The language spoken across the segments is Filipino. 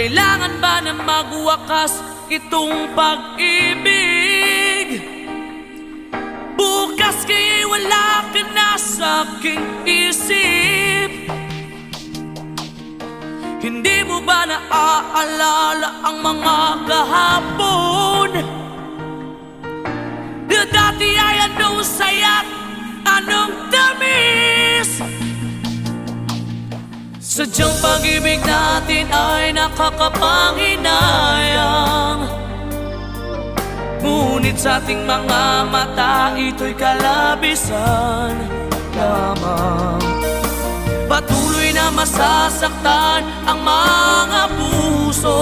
Kailangan ba na magwakas itong pag-ibig? Bukas kaya'y wala ka na sa aking isip Hindi mo ba naaalala ang mga kahapon? Na dati ay anong saya, anong Sadyang pag-ibig natin ay nakakapanghinayang Ngunit sa ating mga mata ito'y kalabisan lamang. Patuloy na masasaktan ang mga puso.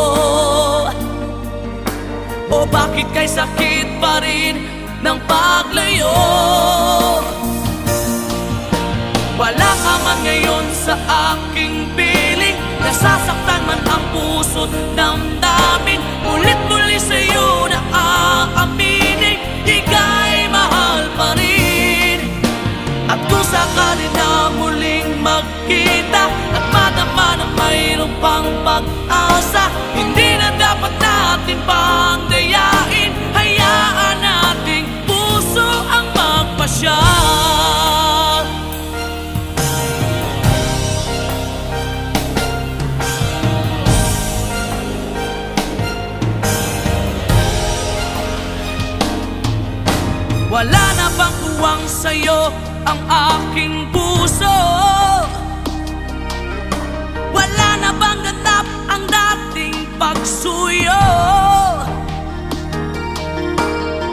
O bakit kay sakit pa rin ng paglayo? Wala ka man ngayon sa aking Nasasaktan man ang puso't damdamin. Ulit-muli sa'yo na aaminin Ika'y mahal pa rin. At kung sakali na muling magkita At madama na mayroon pang pag-asa Hindi na dapat natin pang Wala na bang tuwang sa'yo ang aking puso? Wala na bang ganap ang dating pagsuyo?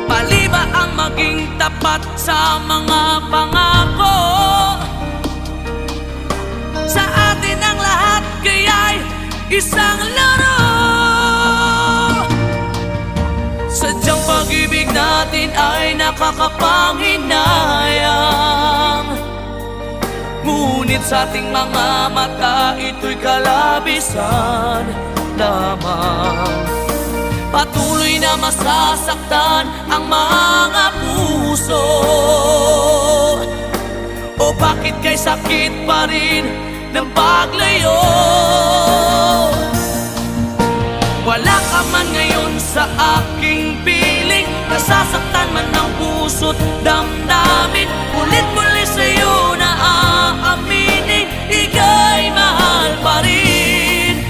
Mali ba ang maging tapat sa mga pangako? Sa atin ang lahat kaya'y isang laro nakakapanghinayang Ngunit sa ating mga mata ito'y kalabisan lamang. Patuloy na masasaktan ang mga puso. O bakit kay sakit pa rin ng paglayo? Wala ka man ngayon sa aking piling. Nasasaktan man puso't damdamin. Ulit muli sa'yo na aaminin Ika'y mahal pa rin.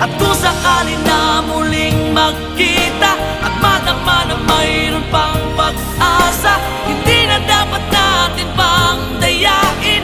At kung sakali na muling magkita At madama na mayroon pang pag-asa Hindi na dapat natin pang dayain